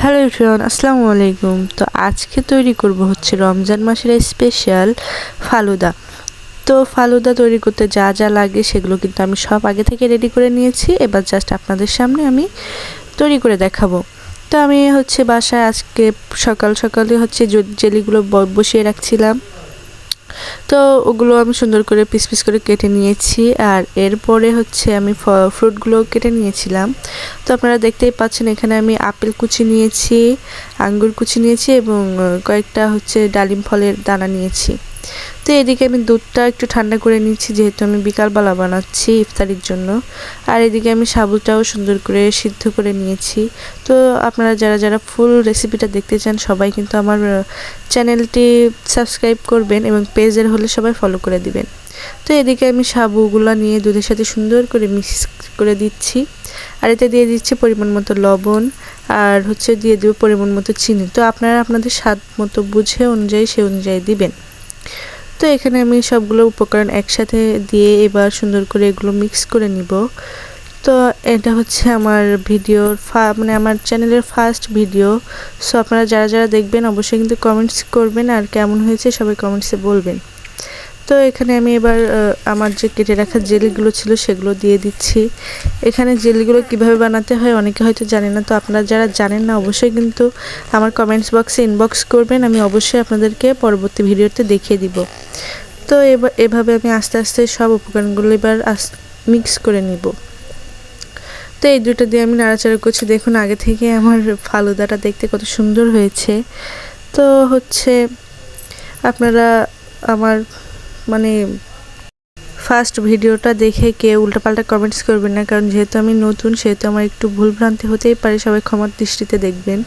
Hello everyone আসসালামু আলাইকুম। তো আজকে তৈরি করব হচ্ছে রমজান মাসের স্পেশাল ফালুদা। তো ফালুদা তৈরি করতে যা যা লাগে সেগুলো কিন্তু আমি সব আগে থেকে রেডি করে নিয়েছি। এবার জাস্ট আপনাদের সামনে আমি তৈরি করে দেখাবো। তো আমি হচ্ছে বাসায় আজকে সকাল সকালে হচ্ছে জেলিগুলো বসিয়ে রাখছিলাম। তো ওগুলো আমি সুন্দর করে পিস পিস করে কেটে নিয়েছি আর এরপরে হচ্ছে আমি ফ্রুটগুলো কেটে নিয়েছিলাম। তো আপনারা দেখতেই পাচ্ছেন এখানে আমি আপেল কুচি নিয়েছি, আঙ্গুর কুচি নিয়েছি এবং কয়েকটা হচ্ছে ডালিম ফলের দানা নিয়েছি। তো এদিকে আমি দুধটা একটু ঠান্ডা করে নিচ্ছি, যেহেতু আমি বিকালবেলা বানাচ্ছি ইফতারির জন্য। আর এদিকে আমি সাবুটাও সুন্দর করে সিদ্ধ করে নিয়েছি। তো আপনারা যারা যারা ফুল রেসিপিটা দেখতে চান, সবাই কিন্তু আমার চ্যানেলটি সাবস্ক্রাইব করবেন এবং পেজের হলে সবাই ফলো করে দিবেন। তো এদিকে আমি সাবুগুলো নিয়ে দুধের সাথে সুন্দর করে মিক্স করে দিচ্ছি। আর এতে দিয়ে দিচ্ছি পরিমাণ মতো লবণ, আর হচ্ছে দিয়ে দেবো পরিমাণ মতো চিনি। তো আপনারা আপনাদের স্বাদ মতো বুঝে অনুযায়ী সে অনুযায়ী দিবেন। তো এখানে আমি সবগুলো উপকরণ একসাথে দিয়ে এবার সুন্দর করে এগুলো মিক্স করে নিব। তো এটা হচ্ছে আমার ভিডিওর ফা মানে আমার চ্যানেলের ফার্স্ট ভিডিও সো আপনারা যারা যারা দেখবেন, অবশ্যই কিন্তু কমেন্টস করবেন, আর কেমন হয়েছে সবাই কমেন্টসে বলবেন। তো এখানে আমি এবার আমার যে কেটে রাখা জেলিগুলো ছিল সেগুলো দিয়ে দিচ্ছি। এখানে জেলিগুলো কীভাবে বানাতে হয় অনেকে হয়তো জানে না, তো আপনারা যারা জানেন না অবশ্যই কিন্তু আমার কমেন্টস বক্সে ইনবক্স করবেন, আমি অবশ্যই আপনাদেরকে পরবর্তী ভিডিওতে দেখিয়ে দিব। তো এবার এভাবে আমি আস্তে আস্তে সব উপকরণগুলো এবার মিক্স করে নিব। তো এই দুটো দিয়ে আমি নাড়াচাড়া করছি। দেখুন, আগে থেকে আমার ফালুদাটা দেখতে কত সুন্দর হয়েছে। তো হচ্ছে, আপনারা আমার মানে ফার্স্ট ভিডিওটা দেখে কেউ উল্টাপাল্টা কমেন্টস করবেন না, কারণ যেহেতু আমি নতুন, সেহেতু আমার একটু ভুলভ্রান্তি হতেই পারে, সবাই ক্ষমার দৃষ্টিতে দেখবেন।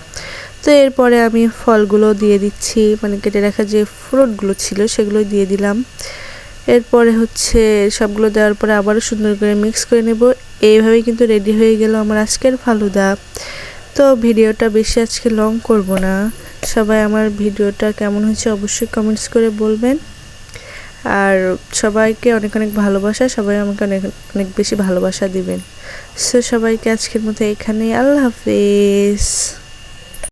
তো এরপরে আমি ফলগুলো দিয়ে দিচ্ছি মানে কেটে রাখা যে ফ্রুটগুলো ছিল সেগুলো দিয়ে দিলাম। এরপরে হচ্ছে সবগুলো দেওয়ার পরে আবারও সুন্দর করে মিক্স করে নেব। এইভাবেই কিন্তু রেডি হয়ে গেল আমার আজকের ফালুদা। তো ভিডিওটা বেশি আজকে লং করব না। সবাই আমার ভিডিওটা কেমন হয়েছে অবশ্যই কমেন্টস করে বলবেন। আর সবাইকে অনেক অনেক ভালোবাসা, সবাই আমাকে অনেক অনেক বেশি ভালোবাসা দিবেন। সো সবাইকে আজকের মতো এখানেই, আল্লাহ হাফিজ।